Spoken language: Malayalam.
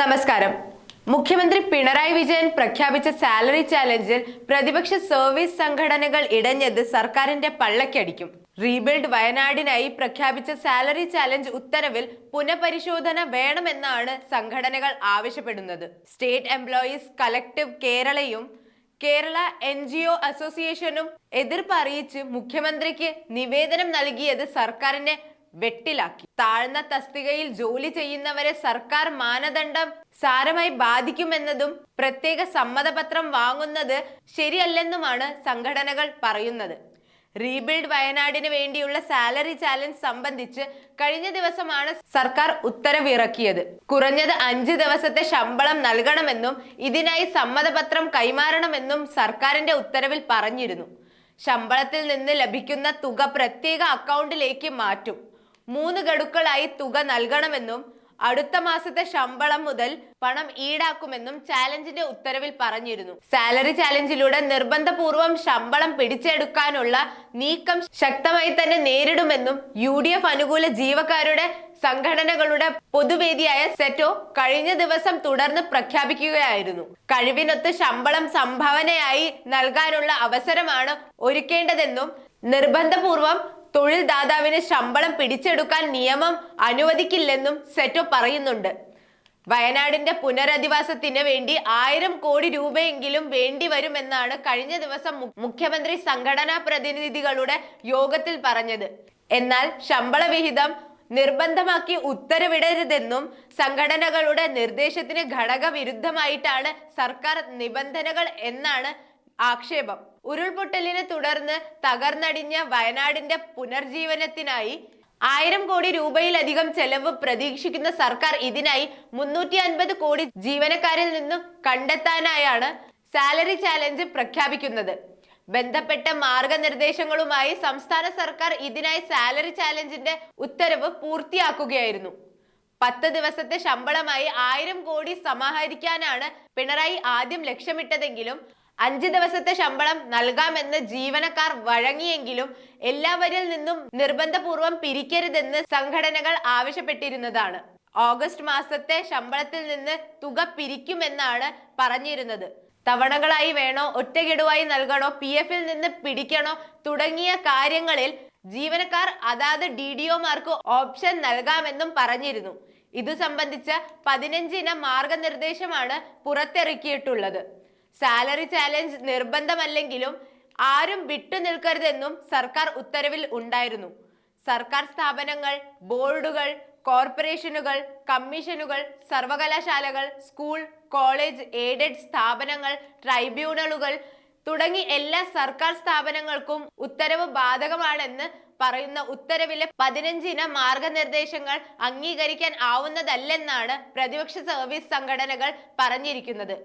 നമസ്കാരം. മുഖ്യമന്ത്രി പിണറായി വിജയൻ പ്രഖ്യാപിച്ച സാലറി ചാലഞ്ചിൽ പ്രതിപക്ഷ സർവീസ് സംഘടനകൾ ഇടഞ്ഞത് സർക്കാരിന്റെ പള്ളക്കടിക്കും. റീബിൽഡ് വയനാടിനായി പ്രഖ്യാപിച്ച സാലറി ചാലഞ്ച് ഉത്തരവിൽ പുനഃപരിശോധന വേണമെന്നാണ് സംഘടനകൾ ആവശ്യപ്പെടുന്നത്. സ്റ്റേറ്റ് എംപ്ലോയീസ് കളക്ടീവ് കേരളയും കേരള എൻ ജി ഒ അസോസിയേഷനും എതിർപ്പ് അറിയിച്ച് മുഖ്യമന്ത്രിക്ക് നിവേദനം നൽകിയത് സർക്കാരിനെ വെട്ടിലാക്കി. താഴ്ന്ന തസ്തികയിൽ ജോലി ചെയ്യുന്നവരെ സർക്കാർ മാനദണ്ഡം സാരമായി ബാധിക്കുമെന്നതും പ്രത്യേക സമ്മതപത്രം വാങ്ങുന്നത് ശരിയല്ലെന്നുമാണ് സംഘടനകൾ പറയുന്നത്. റീബിൽഡ് വയനാടിന് വേണ്ടിയുള്ള സാലറി ചാലഞ്ച് സംബന്ധിച്ച് കഴിഞ്ഞ ദിവസമാണ് സർക്കാർ ഉത്തരവിറക്കിയത്. കുറഞ്ഞത് അഞ്ച് ദിവസത്തെ ശമ്പളം നൽകണമെന്നും ഇതിനായി സമ്മതപത്രം കൈമാറണമെന്നും സർക്കാരിന്റെ ഉത്തരവിൽ പറഞ്ഞിരുന്നു. ശമ്പളത്തിൽ നിന്ന് ലഭിക്കുന്ന തുക പ്രത്യേക അക്കൗണ്ടിലേക്ക് മാറ്റും. മൂന്ന് ഗഡുക്കളായി തുക നൽകണമെന്നും അടുത്ത മാസത്തെ ശമ്പളം മുതൽ പണം ഈടാക്കുമെന്നും ചാലഞ്ചിന്റെ ഉത്തരവിൽ പറഞ്ഞിരുന്നു. സാലറി ചാലഞ്ചിലൂടെ നിർബന്ധപൂർവം ശമ്പളം പിടിച്ചെടുക്കാനുള്ള നീക്കം ശക്തമായി തന്നെ നേരിടുമെന്നും യു അനുകൂല ജീവക്കാരുടെ സംഘടനകളുടെ പൊതുവേദിയായ സെറ്റോ കഴിഞ്ഞ ദിവസം തുടർന്ന് പ്രഖ്യാപിക്കുകയായിരുന്നു. കഴിവിനൊത്ത് ശമ്പളം സംഭാവനയായി നൽകാനുള്ള അവസരമാണ് ഒരുക്കേണ്ടതെന്നും നിർബന്ധപൂർവം തൊഴിൽ ദാതാവിന് ശമ്പളം പിടിച്ചെടുക്കാൻ നിയമം അനുവദിക്കില്ലെന്നും സെറ്റോ പറയുന്നുണ്ട്. വയനാടിന്റെ പുനരധിവാസത്തിന് വേണ്ടി ആയിരം കോടി രൂപയെങ്കിലും വേണ്ടി വരുമെന്നാണ് കഴിഞ്ഞ ദിവസം മുഖ്യമന്ത്രി സംഘടനാ പ്രതിനിധികളുടെ യോഗത്തിൽ പറഞ്ഞത്. എന്നാൽ ശമ്പള വിഹിതം നിർബന്ധമാക്കി ഉത്തരവിടരുതെന്നും സംഘടനകളുടെ നിർദ്ദേശത്തിന് ഘടകവിരുദ്ധമായിട്ടാണ് സർക്കാർ നിബന്ധനകൾ എന്നാണ് ആക്ഷേപം. ഉരുൾപൊട്ടലിനെ തുടർന്ന് തകർന്നടിഞ്ഞ വയനാടിന്റെ പുനർജീവനത്തിനായി ആയിരം കോടി രൂപയിലധികം ചെലവ് പ്രതീക്ഷിക്കുന്ന സർക്കാർ ഇതിനായി മുന്നൂറ്റി അൻപത് കോടി ജീവനക്കാരിൽ നിന്നും കണ്ടെത്താനായാണ് സാലറി ചാലഞ്ച് പ്രഖ്യാപിക്കുന്നത്. ബന്ധപ്പെട്ട മാർഗനിർദ്ദേശങ്ങളുമായി സംസ്ഥാന സർക്കാർ ഇതിനായി സാലറി ചാലഞ്ചിന്റെ ഉത്തരവ് പൂർത്തിയാക്കുകയായിരുന്നു. പത്ത് ദിവസത്തെ ശമ്പളമായി ആയിരം കോടി സമാഹരിക്കാനാണ് പിണറായി ആദ്യം ലക്ഷ്യമിട്ടതെങ്കിലും അഞ്ച് ദിവസത്തെ ശമ്പളം നൽകാമെന്ന് ജീവനക്കാർ വഴങ്ങിയെങ്കിലും എല്ലാവരിൽ നിന്നും നിർബന്ധപൂർവം പിരിക്കരുതെന്ന് സംഘടനകൾ ആവശ്യപ്പെട്ടിരുന്നതാണ്. ഓഗസ്റ്റ് മാസത്തെ ശമ്പളത്തിൽ നിന്ന് തുക പിരിക്കുമെന്നാണ് പറഞ്ഞിരുന്നത്. തവണകളായി വേണോ ഒറ്റഗഡുവായി നൽകണോ പി എഫിൽ നിന്ന് പിടിക്കണോ തുടങ്ങിയ കാര്യങ്ങളിൽ ജീവനക്കാർ അതാത് ഡി ഡി ഒമാർക്ക് ഓപ്ഷൻ നൽകാമെന്നും പറഞ്ഞിരുന്നു. ഇതു സംബന്ധിച്ച പതിനഞ്ചിന മാർഗനിർദ്ദേശമാണ് പുറത്തിറക്കിയിട്ടുള്ളത്. സാലറി ചാലഞ്ച് നിർബന്ധമല്ലെങ്കിലും ആരും വിട്ടുനിൽക്കരുതെന്നും സർക്കാർ ഉത്തരവിൽ ഉണ്ടായിരുന്നു. സർക്കാർ സ്ഥാപനങ്ങൾ ബോർഡുകൾ കോർപ്പറേഷനുകൾ കമ്മീഷനുകൾ സർവകലാശാലകൾ സ്കൂൾ കോളേജ് എയ്ഡഡ് സ്ഥാപനങ്ങൾ ട്രൈബ്യൂണലുകൾ തുടങ്ങി എല്ലാ സർക്കാർ സ്ഥാപനങ്ങൾക്കും ഉത്തരവ് ബാധകമാണെന്ന് പറയുന്ന ഉത്തരവിലെ പതിനഞ്ചിന മാർഗനിർദ്ദേശങ്ങൾ അംഗീകരിക്കാൻ ആവുന്നതല്ലെന്നാണ് പ്രതിപക്ഷ സർവീസ് സംഘടനകൾ പറഞ്ഞിരിക്കുന്നത്.